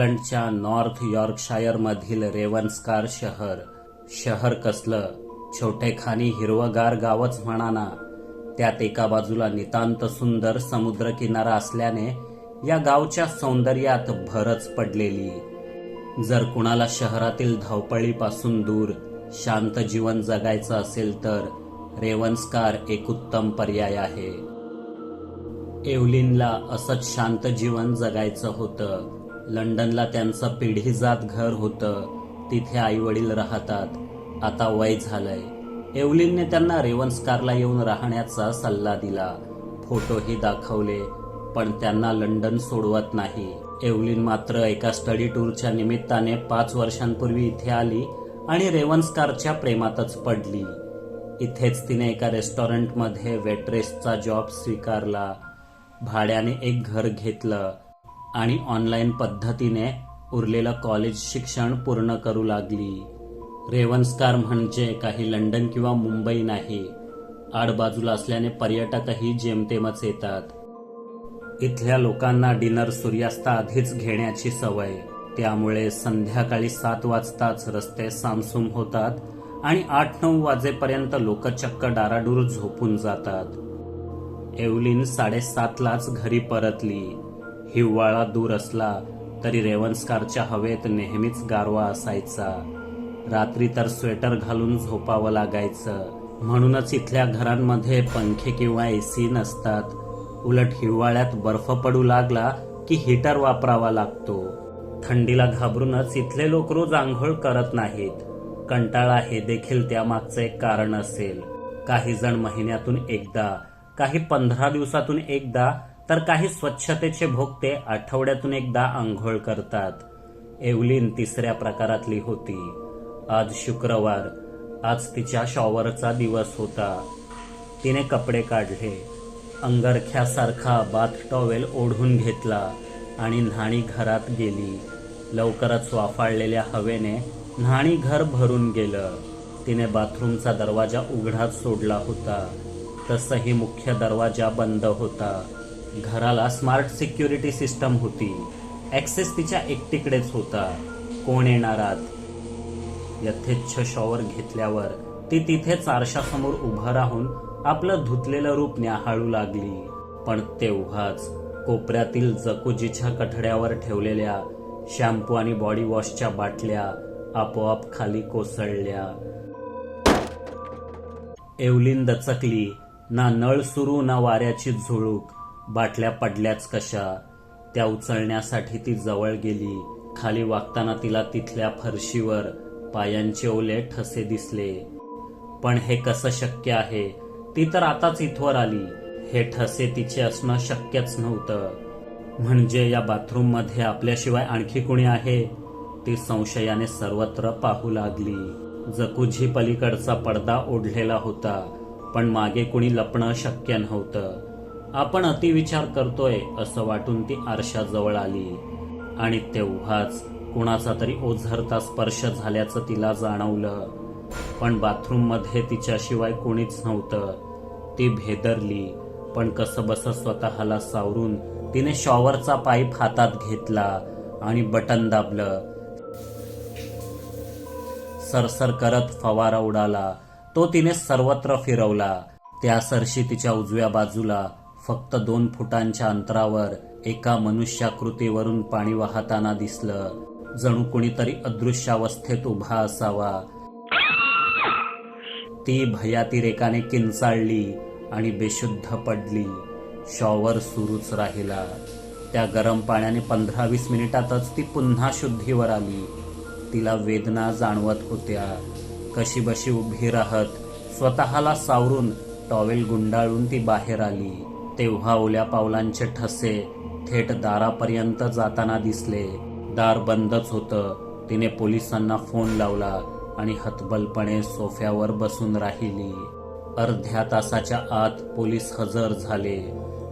इंग्लंडच्या नॉर्थ यॉर्कशायरमधील रेवन्सकार शहर. शहर कसलं? छोटेखानी हिरवगार गावच म्हणाना. त्यात एका बाजूला नितांत सुंदर समुद्रकिनारा असल्याने या गावच्या सौंदर्यात भरच पडलेली. जर कुणाला शहरातील धावपळीपासून दूर शांत जीवन जगायचं असेल तर रेवन्सकार एक उत्तम पर्याय आहे. एव्हलिनला असंच शांत जीवन जगायचं होतं. लंडनला त्यांचं पिढीजात घर होतं. तिथे आई वडील राहतात. आता वय झालंय. एवलीनने त्यांना रेवन्सकारला येऊन राहण्याचा सल्ला दिला. फोटोही दाखवले पण त्यांना लंडन सोडवत नाही. एवलिन मात्र एका स्टडी टूरच्या निमित्ताने पाच वर्षांपूर्वी इथे आली आणि रेवन्सकारच्या प्रेमातच पडली. इथेच तिने एका रेस्टॉरंटमध्ये वेट्रेसचा जॉब स्वीकारला. भाड्याने एक घर घेतलं. आणि ऑनलाईन पद्धतीने उरलेलं कॉलेज शिक्षण पूर्ण करू लागली. रेवन्सकार म्हणजे काही लंडन किंवा मुंबई नाही. आडबाजूला असल्याने पर्यटकही जेमतेमच येतात. इथल्या लोकांना डिनर सूर्यास्ताआधीच घेण्याची सवय. त्यामुळे संध्याकाळी सात वाजताच रस्ते सामसूम होतात आणि आठ नऊ वाजेपर्यंत लोक चक्क डाराडूर झोपून जातात. एव्हलिन साडेसातलाच घरी परतली. हिवाळा दूर असला तरी रेवन्सकारच्या हवेत नेहमीच गारवा असायचा. रात्री तर स्वेटर घालून झोपावं लागायचं. म्हणूनच इथल्या घरांमध्ये पंखे किंवा ए सी नसतात. उलट हिवाळ्यात बर्फ पडू लागला की हीटर वापरावा लागतो. थंडीला घाबरूनच इथले लोक रोज आंघोळ करत नाहीत. कंटाळा हे देखील त्यामागचं एक कारण असेल. काही जण महिन्यातून एकदा काही पंधरा दिवसातून एकदा तर काही स्वच्छतेचे भोगते आठवड्यातून एकदा आंघोळ करतात. एव्हलिन तिसऱ्या प्रकारातली होती. आज शुक्रवार. आज तिच्या शॉवरचा दिवस होता. तिने कपडे काढले. अंगरख्यासारखा बाथ टॉवेल ओढून घेतला आणि न्हाणी घरात गेली. लवकरच वाफाळलेल्या हवेने न्हाणी घर भरून गेलं. तिने बाथरूमचा दरवाजा उघडाच सोडला होता. तसही मुख्य दरवाजा बंद होता. घराला स्मार्ट सिक्युरिटी सिस्टम होती. ॲक्सेस तिच्या एकटीकडेच होता. कोण येणार आत? यथेच्छ शॉवर घेतल्यावर ती तिथेच आरशासमोर उभं राहून आपलं धुतलेलं रूप न्याहाळू लागली. पण तेव्हाच कोपऱ्यातील जकुजीच्या कठड्यावर ठेवलेल्या शॅम्पू आणि बॉडी वॉशच्या बाटल्या आपोआप खाली कोसळल्या. एवलीन दचकली ना नळ सुरू ना वाऱ्याची झुळूक. बाटल्या पडल्याच कशा? त्या उचलण्यासाठी ती जवळ गेली. खाली वागताना तिला तिथल्या फरशीवर पायांचे ओले ठसे दिसले. पण हे कसं शक्य आहे? ती तर आताच इथवर आली. हे ठसे तिचे असणं शक्यच नव्हतं. म्हणजे या बाथरूममध्ये आपल्याशिवाय आणखी कुणी आहे? ती संशयाने सर्वत्र पाहू लागली. जकुझी पलीकडचा पडदा ओढलेला होता पण मागे कुणी लपणं शक्य नव्हतं. आपण अतिविचार करतोय असं वाटून ती आरशाजवळ आली. आणि तेव्हाच कुणाचा तरी ओझरता स्पर्श झाल्याचं तिला जाणवलं. पण बाथरूममध्ये तिच्याशिवाय कोणीच नव्हतं. ती भेदरली. पण कसं बस स्वतःला सावरून तिने शॉवरचा पाईप हातात घेतला आणि बटन दाबलं. सरसर करत फवारा उडाला. तो तिने सर्वत्र फिरवला. त्या सरशी तिच्या उजव्या बाजूला फक्त दोन फुटांच्या अंतरावर एका मनुष्याकृतीवरून पाणी वाहताना दिसलं. जणू कुणीतरी अदृश्यावस्थेत उभा असावा. ती भयातिरेकाने किंचाळली आणि बेशुद्ध पडली. शॉवर सुरूच राहिला. त्या गरम पाण्याने पंधरा वीस मिनिटातच ती पुन्हा शुद्धीवर आली. तिला वेदना जाणवत होत्या. कशीबशी उभी राहत स्वतःला सावरून टॉवेल गुंडाळून ती बाहेर आली. तेव्हा ओल्या पावलांचे ठसे थेट दारापर्यंत जाताना दिसले. दार बंदच होतं. तिने पोलिसांना फोन लावला आणि हतबलपणे सोफ्यावर बसून राहिली. अर्ध्या तासाच्या आत पोलीस हजर झाले.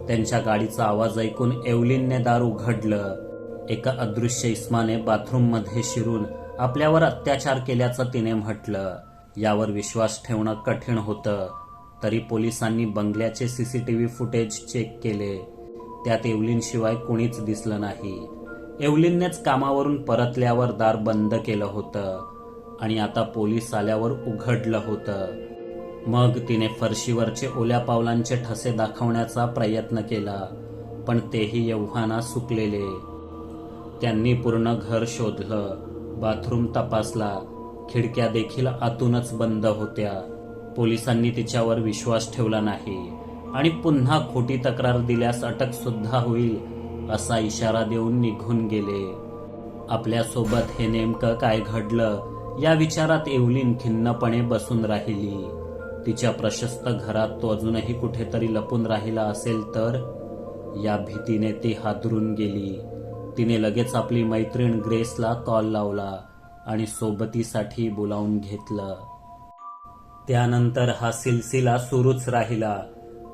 त्यांच्या गाडीचा आवाज ऐकून एवलिनने दार उघडलं. एका अदृश्य इस्माने बाथरूममध्ये शिरून आपल्यावर अत्याचार केल्याचं तिने म्हटलं. यावर विश्वास ठेवणं कठीण होतं. तरी पोलिसांनी बंगल्याचे सीसीटीव्ही फुटेज चेक केले. त्यात एवलिन शिवाय कुणीच दिसलं नाही. एवलीननेच कामावरून परतल्यावर दार बंद केलं होतं आणि आता पोलीस आल्यावर उघडलं होतं. मग तिने फरशीवरचे ओल्या पावलांचे ठसे दाखवण्याचा प्रयत्न केला पण तेही एव्हाना सुकलेले. त्यांनी पूर्ण घर शोधलं बाथरूम तपासला खिडक्या देखील आतूनच बंद होत्या. पोलिसांनी तिच्यावर विश्वास ठेवला नाही आणि पुन्हा खोटी तक्रार दिल्यास अटक सुद्धा होईल असा इशारा देऊन निघून गेले. आपल्यासोबत हे नेमकं काय घडलं या विचारात एवलीन खिन्नपणे बसून राहिली. तिच्या प्रशस्त घरात तो अजूनही कुठेतरी लपून राहिला असेल तर या भीतीने ती हादरून गेली. तिने लगेच आपली मैत्रीण ग्रेसला कॉल लावला आणि सोबतीसाठी बोलावून घेतलं. त्यानंतर हा सिलसिला सुरूच राहिला.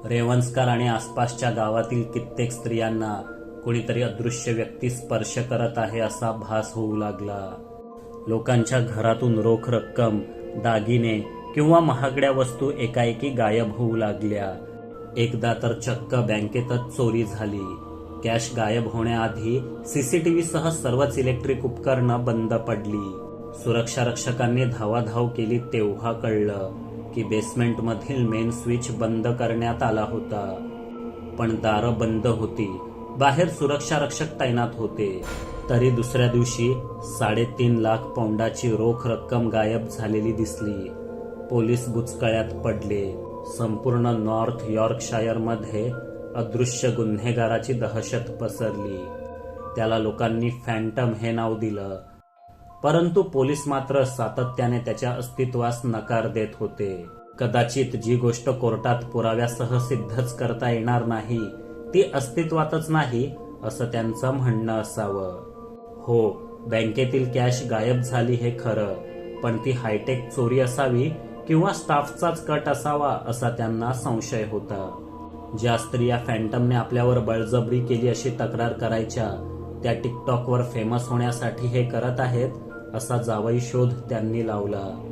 रेवन्सकर आणि आसपासच्या गावातील कित्येक स्त्रियांना कोणीतरी अदृश्य व्यक्ती स्पर्श करत आहे असा भास होऊ लागला. लोकांच्या घरातून रोख रक्कम दागिने किंवा महागड्या वस्तू एकाएकी गायब होऊ लागल्या. एकदा तर चक्क बँकेतच चोरी झाली. कॅश गायब होण्याआधी सीसीटीव्ही सह सर्वच इलेक्ट्रिक उपकरणं बंद पडली. सुरक्षा रक्षकांनी धावाधाव केली तेव्हा कळलं की बेसमेंट मधील मेन स्विच बंद करण्यात आला होता. पण दारं बंद होती. बाहेर सुरक्षा रक्षक तैनात होते. तरी दुसऱ्या दिवशी साडेतीन लाख पौंडाची रोख रक्कम गायब झालेली दिसली. पोलीस बुचकळ्यात पडले. संपूर्ण नॉर्थ यॉर्कशायरमध्ये अदृश्य गुन्हेगाराची दहशत पसरली. त्याला लोकांनी फॅन्टम हे नाव दिलं. परंतु पोलीस मात्र सातत्याने त्याच्या अस्तित्वास नकार देत होते. कदाचित जी गोष्ट कोर्टात पुराव्यासह सिद्धच करता येणार नाही ती अस्तित्वातच नाही असं त्यांचं म्हणणं असावं. हो बँकेतील कॅश गायब झाली हे खरं पण ती हायटेक चोरी असावी किंवा स्टाफचाच कट असावा असा त्यांना संशय होता. ज्या स्त्रिया फॅन्टमने आपल्यावर बळजबरी केली अशी तक्रार करायच्या त्या टिकटॉकवर फेमस होण्यासाठी हे करत आहेत असा जावई शोध त्यांनी लावला.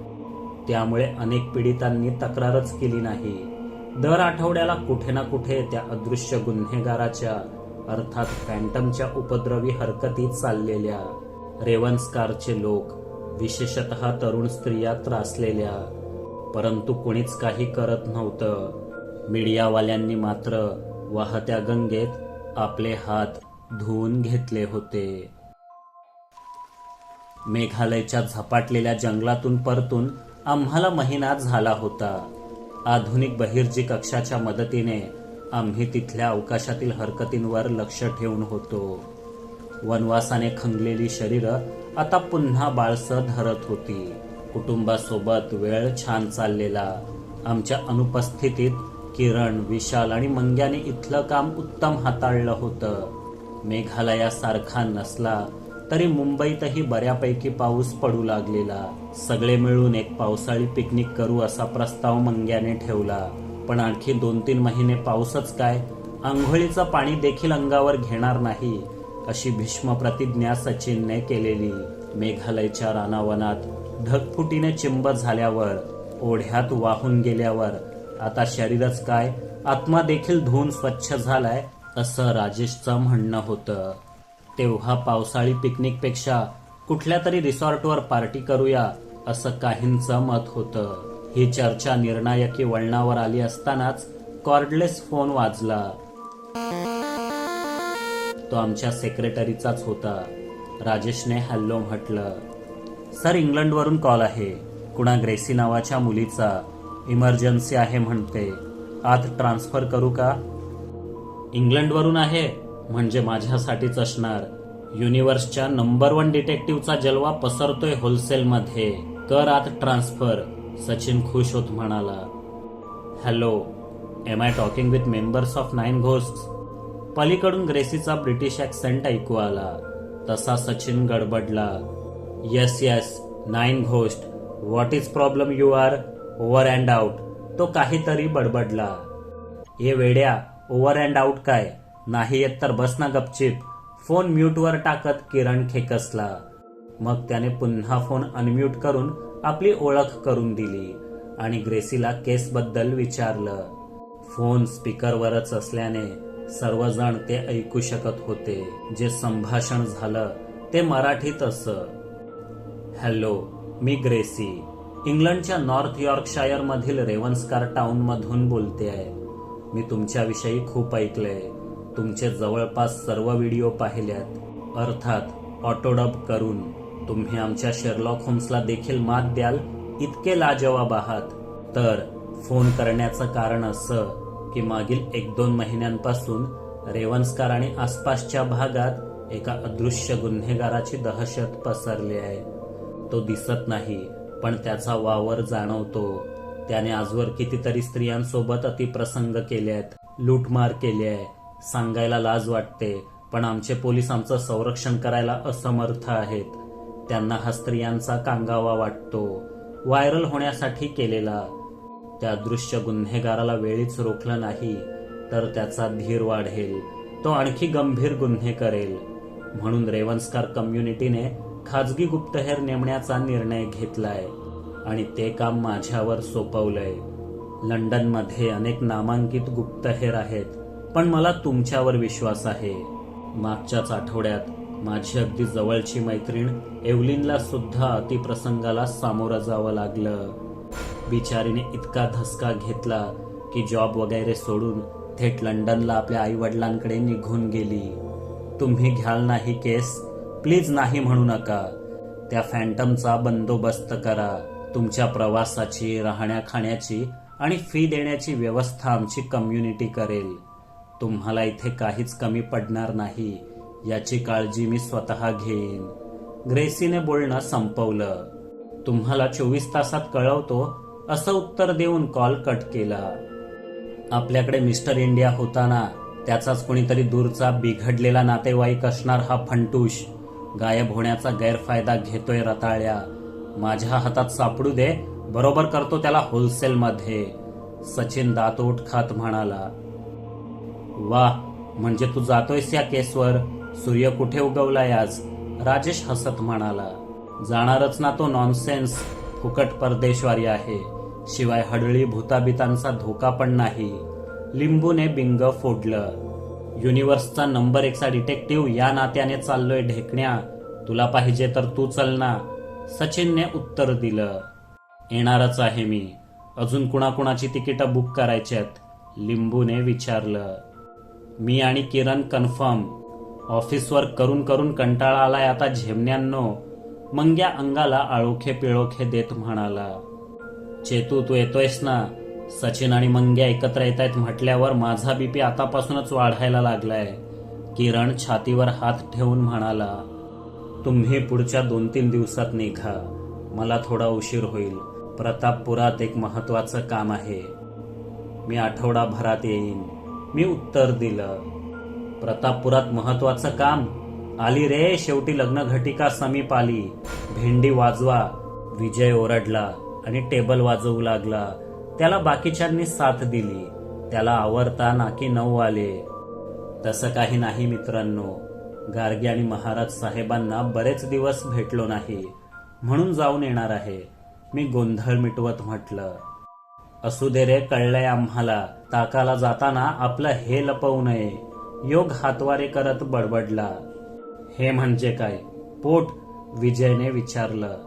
त्यामुळे अनेक पीडितांनी तक्रारच केली नाही. दर आठवड्याला कुठे ना कुठे त्या अदृश्य गुन्हेगाराच्या अर्थात फॅन्टमच्या उपद्रवी हरकती चाललेल्या. रेवन्सकारचे लोक विशेषतः तरुण स्त्रिया त्रासलेल्या. परंतु कोणीच काही करत नव्हतं. मीडियावाल्यांनी मात्र वाहत्या गंगेत आपले हात धुवून घेतले होते. मेघालयच्या झपाटलेल्या जंगलातून परतून आम्हाला महिना झाला होता. आधुनिक बहिर्जी कक्षाच्या मदतीने आम्ही तिथल्या अवकाशातील हरकतींवर लक्ष ठेवून होतो. वनवासाने खंगलेली शरीरं आता पुन्हा बाळसं धरत होती. कुटुंबासोबत वेळ छान चाललेला. आमच्या अनुपस्थितीत किरण विशाल आणि मंग्याने इथलं काम उत्तम हाताळलं होतं. मेघालयासारखा नसला तरी मुंबईतही बऱ्यापैकी पाऊस पडू लागलेला. सगळे मिळून एक पावसाळी पिकनिक करू असा प्रस्ताव मंग्याने ठेवला. पण आणखी दोन तीन महिने पाऊसच काय? आंघोळीचं पाणी देखील अंगावर घेणार नाही अशी भीष्म प्रतिज्ञा सचिनने केलेली. मेघालयच्या रानावनात ढगफुटीने चिंब झाल्यावर ओढ्यात वाहून गेल्यावर आता शरीरच काय? आत्मा देखील धुवून स्वच्छ झालाय असं राजेशचं म्हणणं होतं. तेव्हा पावसाळी पिकनिकपेक्षा कुठल्या तरी रिसॉर्टवर पार्टी करूया असं काहींचं मत होतं. ही चर्चा निर्णायकी वळणावर आली असतानाच कॉर्डलेस फोन वाजला. तो आमच्या सेक्रेटरीचाच होता. राजेशने हॅलो म्हटलं सर इंग्लंडवरून कॉल आहे. कुणा ग्रेसी नावाच्या मुलीचा. इमर्जन्सी आहे म्हणते. आत ट्रान्सफर करू का? इंग्लंडवरून आहे. म्हणजे माझ्यासाठीच असणार. युनिव्हर्सच्या नंबर वन डिटेक्टिव्हचा जलवा पसरतोय होलसेलमध्ये. कर आत ट्रान्सफर सचिन खुश होत म्हणाला. Hello am I talking with members of nine ghost पलीकडून ग्रेसीचा ब्रिटिश ॲक्सेंट ऐकू आला. तसा Sachin गडबडला. Yes yes nine ghost what is problem you are over and out तो काहीतरी बडबडला. ये वेड्या ओव्हर अँड आउट काय? नाही येत तर बस ना गपचिप. फोन म्यूटवर टाकत किरण खेकसला. मग त्याने पुन्हा फोन अनम्यूट करून आपली ओळख करून दिली आणि ग्रेसीला केसबद्दल विचारलं. फोन स्पीकरवरच असल्याने सर्वजण ते ऐकू शकत होते. जे संभाषण झालं ते मराठीत असं. हॅलो मी ग्रेसी. इंग्लंडच्या नॉर्थ यॉर्कशायर मधील रेवन्सकार टाउन मधून बोलते आहे मी तुमच्याविषयी खूप ऐकलंय. तुमचे जवळपास सर्व व्हिडिओ पाहिल्यात अर्थात ऑटोडब करून. तुम्ही आमच्या शेरलॉक होम्सला देखील मात द्याल इतके लाजवाब आहात. तर फोन करण्याचं कारण असं की मागील एक दोन महिन्यांपासून रेवन्सकार आणि आसपासच्या भागात एका अदृश्य गुन्हेगाराची दहशत पसरली आहे. तो दिसत नाही पण त्याचा वावर जाणवतो. त्याने आजवर कितीतरी स्त्रियांसोबत अतिप्रसंग केले आहेत लूटमार केली आहे. सांगायला लाज वाटते पण आमचे पोलीस आमचं संरक्षण करायला असमर्थ आहेत. त्यांना हा स्त्रियांचा कांगावा वाटतो. व्हायरल होण्यासाठी केलेला. त्या दृश्य गुन्हेगाराला वेळीच रोखलं नाही तर त्याचा धीर वाढेल. तो आणखी गंभीर गुन्हे करेल. म्हणून रेवन्सकार कम्युनिटीने खाजगी गुप्तहेर नेमण्याचा निर्णय घेतलाय आणि ते काम माझ्यावर सोपवलंय. लंडनमध्ये अनेक नामांकित गुप्तहेर आहेत. पण मला तुमच्यावर विश्वास आहे. मागच्याच आठवड्यात माझी अगदी जवळची मैत्रीण एव्हलिनला सुद्धा अतिप्रसंगाला सामोरं जावं लागलं. बिचारीने इतका धसका घेतला की जॉब वगैरे सोडून थेट लंडनला आपल्या आई वडिलांकडे निघून गेली. तुम्ही घ्याल नाही केस प्लीज नाही म्हणू नका. त्या फॅन्टमचा बंदोबस्त करा. तुमच्या प्रवासाची राहण्या खाण्याची आणि फी देण्याची व्यवस्था आमची कम्युनिटी करेल. तुम्हाला इथे काहीच कमी पडणार नाही. याची काळजी मी स्वतः घेईन. ग्रेसीने बोलणं संपवलं. तुम्हाला चोवीस तासात कळवतो असं उत्तर देऊन कॉल कट केला. आपल्याकडे मिस्टर इंडिया होताना त्याचाच कोणीतरी दूरचा बिघडलेला नातेवाईक असणार हा फंटूश. गायब होण्याचा गैरफायदा घेतोय रताळ्या. माझ्या हातात सापडू दे बरोबर करतो त्याला होलसेल मध्ये सचिन दातोट खात म्हणाला वा म्हणजे तू जातोयस या केसवर सूर्य कुठे उगवलाय आज? राजेश हसत म्हणाला. जाणारच ना तो नॉनसेन्स फुकट परदेशवारी आहे. शिवाय हडळी भूताबितांचा धोका पण नाही. लिंबूने बिंग फोडलं. युनिव्हर्सचा नंबर एकचा डिटेक्टिव्ह या नात्याने चाललोय ढेकण्या. तुला पाहिजे तर तू चल ना. सचिनने उत्तर दिलं. येणारच आहे मी. अजून कुणाकुणाची तिकीटं बुक करायची आहेत? लिंबूने विचारलं. मी आणि किरण कन्फर्म. ऑफिसवर करून करून कंटाळा आलाय आता झेमण्यांनो. मंग्या अंगाला आळोखे पिळोखे देत म्हणाला. चेतू तू येतोयस ना? सचिन आणि मंग्या एकत्र येत आहेत म्हटल्यावर माझा बीपी आतापासूनच वाढायला लागलाय. किरण छातीवर हात ठेवून म्हणाला तुम्ही पुढच्या दोन तीन दिवसात निघा. मला थोडा उशीर होईल. प्रतापपुरात एक महत्वाचं काम आहे. मी आठवडाभरात येईन. मी उत्तर दिलं. प्रतापपुरात महत्वाचं काम. आली रे शेवटी लग्न घटिका समीप आली. भेंडी वाजवा. विजय ओरडला आणि टेबल वाजवू लागला. त्याला बाकीच्यांनी साथ दिली. त्याला आवरता नाकी नऊ आले. तसं काही नाही मित्रांनो. गार्गे आणि महाराज साहेबांना बरेच दिवस भेटलो नाही. म्हणून जाऊन येणार आहे. मी गोंधळ मिटवत म्हटलं. असू दे रे कळलंय आम्हाला. ताकाला जाताना आपलं हे लपवू नये. योग हातवारे करत बडबडला. हे म्हणजे काय? पोट? विजयने विचारलं.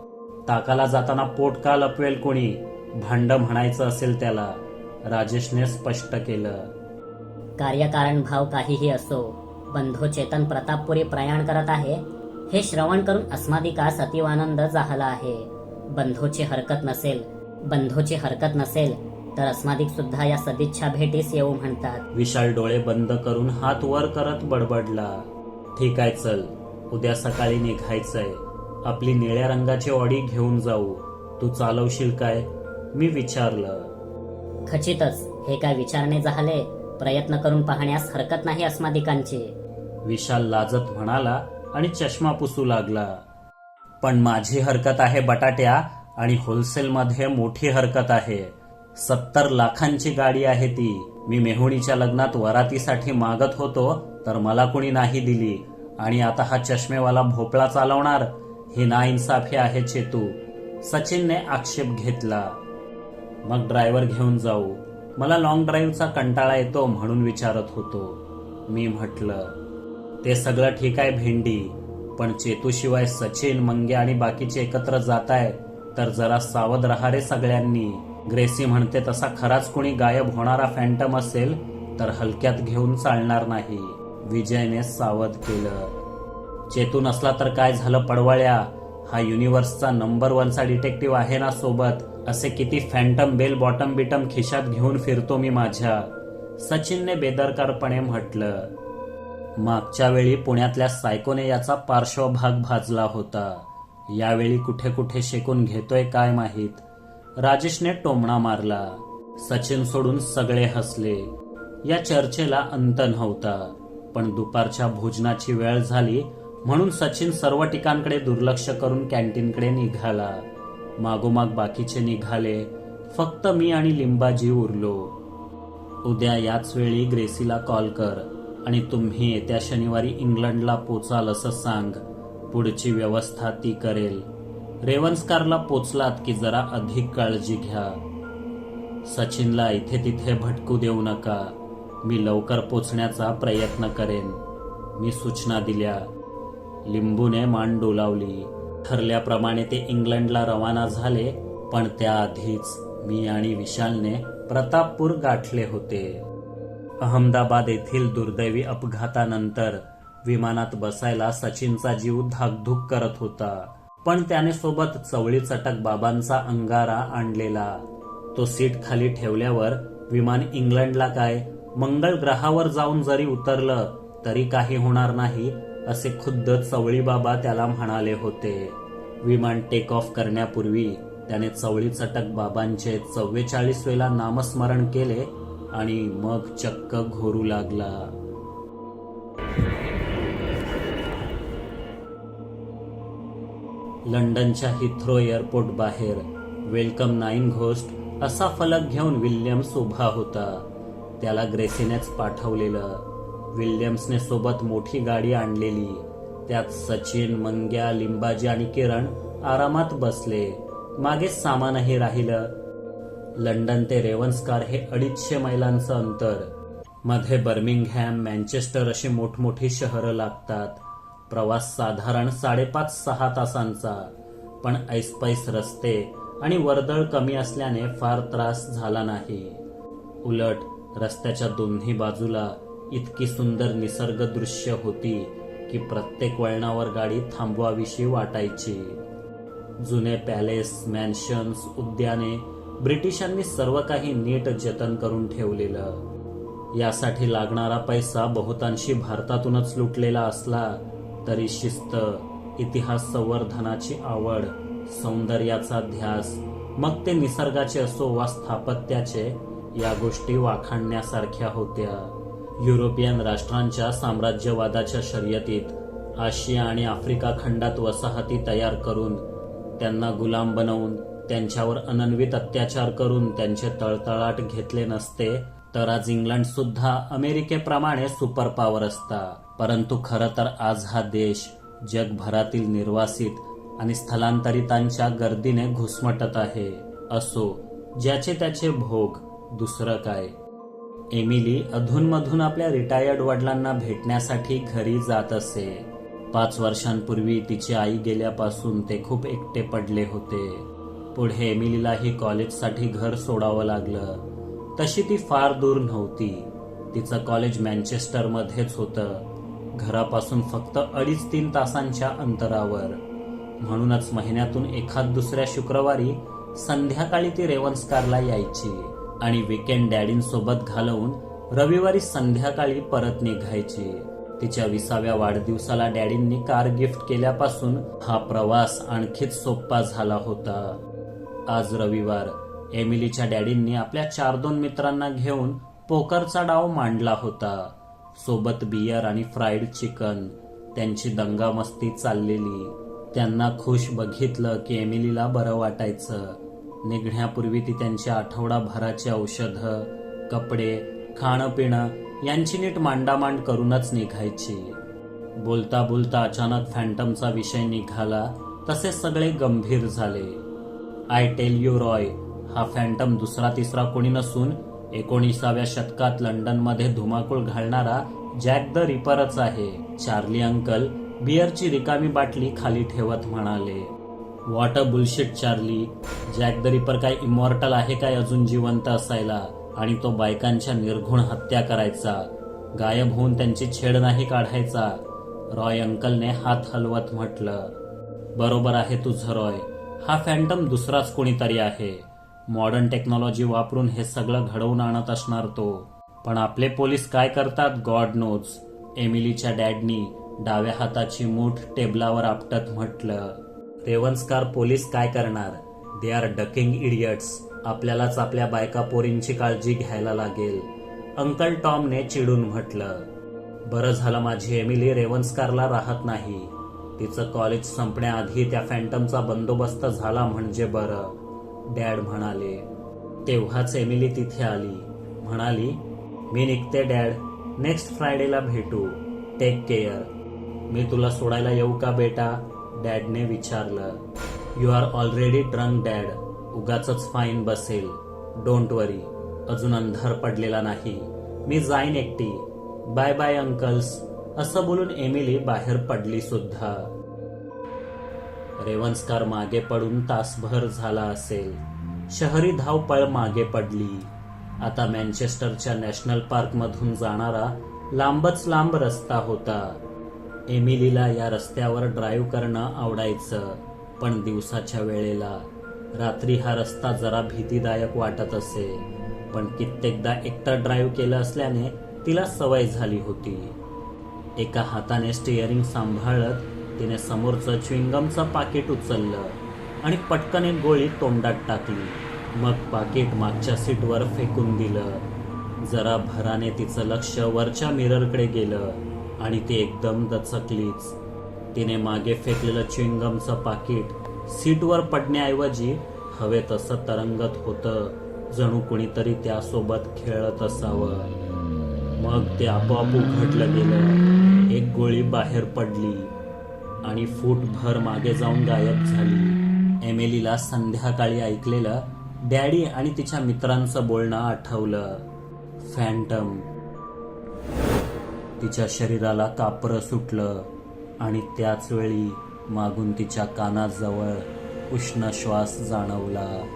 ताकाला जाताना पोट का लपवेल कोणी? भांड म्हणायचं असेल त्याला. राजेशने स्पष्ट केलं. कार्यकारण भाव काहीही असो बंधू चेतन प्रतापपुरी प्रयाण करत आहे हे श्रवण करून अस्मादिकास अतिवानंद झाला आहे. बंधूची हरकत नसेल बंधूची हरकत नसेल तर अस्मादिक सुद्धा या सदिच्छा भेटीस येऊ म्हणतात. विशाल डोळे बंद करून हात वर करत बडबडला. ठीक आहे चल. उद्या सकाळी निघायचंय. आपली निळ्या रंगाची ऑडी घेऊन जाऊ. तू चालवशील काय? मी विचारलं. खचितच हे काय विचारणे झाले? प्रयत्न करून पाहण्यास हरकत नाही अस्मादिकांची. विशाल लाजत म्हणाला आणि चष्मा पुसू लागला. पण माझी हरकत आहे बटाट्या आणि होलसेलमध्ये मोठी हरकत आहे. सत्तर लाखांची गाडी आहे ती. मी मेहुणीच्या लग्नात वरातीसाठी मागत होतो तर मला कुणी नाही दिली. आणि आता हा चष्मेवाला भोपळा चालवणार ही नाइन्साफी आहे चेतू. सचिनने आक्षेप घेतला. मग ड्रायव्हर घेऊन जाऊ. मला लॉंग ड्राईव्हचा कंटाळा येतो म्हणून विचारत होतो. मी म्हटलं ते सगळं ठीक आहे भेंडी पण चेतूशिवाय सचिन मंगे आणि बाकीचे एकत्र जात आहे तर जरा सावध रहा रे सगळ्यांनी. ग्रेसी म्हणते तसा खराच कोणी गायब होणारा फॅन्टम असेल तर हलक्यात घेऊन चालणार नाही. विजयने सावध केलं. चेतू नसला तर काय झालं पडवळ्या? हा युनिव्हर्सचा नंबर वनचा डिटेक्टिव्ह आहे ना सोबत? असे किती फॅन्टम बेल बॉटम बिटम खिशात घेऊन फिरतो मी माझ्या. सचिनने बेदरकारपणे म्हटलं. मागच्या वेळी पुण्यातल्या सायकोने याचा पार्श्वभाग भाजला होता. यावेळी कुठे कुठे शेकून घेतोय काय माहीत? राजेशने टोमणा मारला. सचिन सोडून सगळे हसले. या चर्चेला अंत नव्हता पण दुपारच्या भोजनाची वेळ झाली म्हणून सचिन सर्व ठिकाणकडे दुर्लक्ष करून कॅन्टीनकडे निघाला. मागोमाग बाकीचे निघाले. फक्त मी आणि लिंबाजी उरलो. उद्या याच वेळी ग्रेसीला कॉल कर आणि तुम्ही येत्या शनिवारी इंग्लंडला पोचाल असं सांग. पुढची व्यवस्था ती करेल. रेवन्सकारला पोचलात की जरा अधिक काळजी घ्या. सचिनला इथे तिथे भटकू देऊ नका. मी लवकर पोचण्याचा प्रयत्न करेन. मी सूचना दिल्या. लिंबूने मान डोलावली. ठरल्याप्रमाणे ते इंग्लंडला रवाना झाले पण त्याआधीच मी आणि विशालने प्रतापपूर गाठले होते. अहमदाबाद येथील दुर्दैवी अपघातानंतर विमानात बसायला सचिनचा जीव धाकधूक करत होता. पण त्याने सोबत चवळी चटक बाबांचा अंगारा आणलेला. तो सीट खाली ठेवल्यावर विमान इंग्लंडला काय? मंगळ ग्रहावर जाऊन जरी उतरलं तरी काही होणार नाही असे खुद्द चवळी बाबा त्याला म्हणाले होते. विमान टेक ऑफ करण्यापूर्वी त्याने चवळी चटक बाबांचे चव्वेचाळीस वेळा नामस्मरण केले आणि मग चक्क घोरू लागला. लंडनच्या हिथ्रो एअरपोर्ट बाहेर. वेलकम नाईन घोस्ट असा फलक घेऊन विल्यम्स उभा होता. त्याला ग्रेसीनेच पाठवलेलं. विल्यम्सने सोबत मोठी गाडी आणलेली. त्यात सचिन मंग्या लिंबाजी आणि किरण आरामात बसले. मागे सामानही राहिलं. लंडन ते रेवन्सकार हे अडीचशे मैलांचं अंतर. मध्ये बर्मिंगहॅम मँचेस्टर अशी मोठमोठी शहरं लागतात. प्रवास साधारण साडेपाच सहा तासांचा. पण ऐसपैस रस्ते आणि वर्दळ कमी असल्याने फार त्रास झाला नाही. उलट रस्त्याच्या दोन्ही बाजूला इतकी सुंदर निसर्ग दृश्य होती की प्रत्येक वळणावर गाडी थांबवाविषयी वाटायची. जुने पॅलेस मॅन्शन्स उद्याने ब्रिटिशांनी सर्व काही नीट जतन करून ठेवलेलं. यासाठी लागणारा पैसा बहुतांशी भारतातूनच लुटलेला असला तरी शिस्त इतिहास संवर्धनाची आवड सौंदर्याचा ध्यास मग ते निसर्गाचे असो वा स्थापत्याचे या गोष्टी वाखाणण्यासारख्या होत्या. युरोपियन राष्ट्रांच्या साम्राज्यवादाच्या शर्यतीत आशिया आणि आफ्रिका खंडात वसाहती तयार करून त्यांना गुलाम बनवून त्यांच्यावर अनन्वित अत्याचार करून त्यांचे तळतळाट घेतले नसते तर आज इंग्लंड सुद्धा अमेरिकेप्रमाणे सुपर पॉवर असता. परंतु खरं तर आज हा देश जगभरातील निर्वासित आणि स्थलांतरितांच्या गर्दीने घुसमटत आहे. असो ज्याचे त्याचे भोग दुसरं काय? एमिली अधूनमधून आपल्या रिटायर्ड वडिलांना भेटण्यासाठी घरी जात असे. पाच वर्षांपूर्वी तिची आई गेल्यापासून ते खूप एकटे पडले होते. पुढे एमिलीलाही कॉलेजसाठी घर सोडावं लागलं. तशी ती फार दूर नव्हती. तिचं कॉलेज मँचेस्टरमध्येच होतं. घरापासून फक्त अडीच तीन तासांच्या अंतरावर. म्हणूनच महिन्यातून एखाद दुसऱ्या शुक्रवारी संध्याकाळी ती रेवन्सकारला यायची आणि विकेंड डॅडींसोबत घालवून रविवारी संध्याकाळी परत निघायची. तिच्या विसाव्या वाढदिवसाला डॅडींनी कार गिफ्ट केल्यापासून हा प्रवास आणखीच सोपा झाला होता. आज रविवार. एमिलीच्या डॅडींनी आपल्या चार दोन मित्रांना घेऊन पोकरचा डाव मांडला होता. सोबत बियर आणि फ्राईड चिकन. त्यांची दंगामस्ती चाललेली. त्यांना खुश बघितलं की एमिलीला बरं वाटायचं. निघण्यापूर्वी ती त्यांच्या आठवडाभराची औषधं कपडे खाणं पिणं यांची नीट मांडामांड करूनच निघायची. बोलता बोलता अचानक फॅन्टमचा विषय निघाला तसे सगळे गंभीर झाले. आय टेल यू रॉय हा फॅन्टम दुसरा तिसरा कोणी नसून एकोणीसाव्या शतकात लंडनमध्ये धुमाकूळ घालणारा जॅक द रिपरच आहे. चार्ली अंकल बिअरची रिकामी बाटली खाली ठेवत म्हणाले what a bullshit Charlie. Jack the Ripper काय इमॉर्टल आहे काय अजून जिवंत असायला? आणि तो बायकांच्या निर्घुण हत्या करायचा. गायब होऊन त्यांची छेड नाही काढायचा. रॉय अंकलने हात हलवत म्हटलं बरोबर आहे तुझं रॉय हा फॅन्टम दुसराच कोणीतरी आहे. मॉडर्न टेक्नॉलॉजी वापरून हे सगळं घडवून आणत असणार तो. पण आपले पोलीस काय करतात? God knows. एमिलीच्या डॅडनी डाव्या हाताची मूठ टेबलावर आपटत म्हटलं रेवन्सकार पोलीस काय करणार? दे आर डकिंग इडियट्स आपल्यालाच आपल्या बायका पोरींची काळजी घ्यायला लागेल. अंकल टॉमने चिडून म्हटलं बरं झालं माझी एमिली रेवन्सकारला राहत नाही. तिचं कॉलेज संपण्याआधी त्या फॅन्टमचा बंदोबस्त झाला म्हणजे बरं. डॅड म्हणाले तेव्हाच एमिली तिथे आली. म्हणाली मी निघते डॅड. नेक्स्ट फ्रायडेला भेटू. Take care. मी तुला सोडायला येऊ का बेटा? डॅडने विचारलं. You are already drunk dad. उगाच फाईन बसेल. Don't worry. अजून अंधार पडलेला नाही. मी जाईन एकटी. Bye bye uncles. असं बोलून एमिली बाहेर पडली सुद्धा. रेवन्सकार मागे पडून तासभर झाला असेल. शहरी धावपळ मागे पडली. आता मँचेस्टरच्या नॅशनल पार्क मधून जाणारा लांबच लांब रस्ता होता. एमिलीला या रस्त्यावर ड्राईव्ह करणं आवडायचं पण दिवसाच्या वेळेला. रात्री हा रस्ता जरा भीतीदायक वाटत असे पण कित्येकदा एकटा ड्राईव्ह केलं असल्याने तिला सवय झाली होती. एका हाताने स्टिअरिंग सांभाळत तिने समोरचं च्विंगमचं पाकिट उचललं आणि पटकन एक गोळी तोंडात टाकली. मग पाकिट मागच्या सीटवर फेकून दिलं. जरा भराने तिचं लक्ष वरच्या मिररकडे गेलं आणि ती एकदम दचकलीच. तिने मागे फेकलेलं च्विंगमचं पाकिट सीटवर पडण्याऐवजी हवेत असं तरंगत होतं. जणू कुणीतरी त्यासोबत खेळत असावं. मग ते आपोआप उघडलं गेलं. एक गोळी बाहेर पडली. आणि फूटभर मागे जाऊन गायब झाली. एमिलीला संध्याकाळी ऐकलेलं डॅडी आणि तिच्या मित्रांचं बोलणं आठवलं. फॅन्टम. तिच्या शरीराला कापरं सुटलं आणि त्याच वेळी मागून तिच्या कानाजवळ उष्ण श्वास जाणवला.